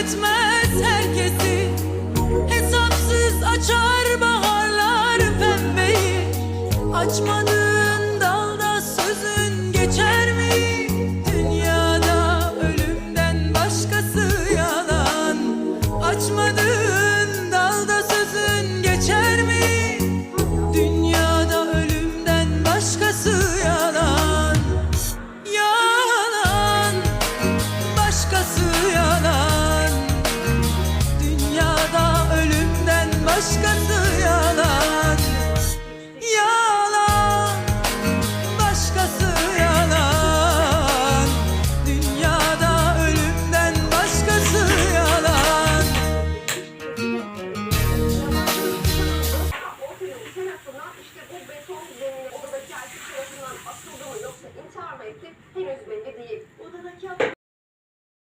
etmez herkesi Hesapsız açar baharlar pembeyi Açmadığın dalda sözün geçer mi? Dünyada ölümden başkası yalan Açmadığın dalda sözün geçer mi? Dünyada ölümden başkası başkası yalan Yalan. Başkası yalan. Dünyada ölümden başkası yalan. İşte bu beton zeminin odadaki erkek tarafından atıldı mı yoksa intihar mı etti? Henüz belli değil.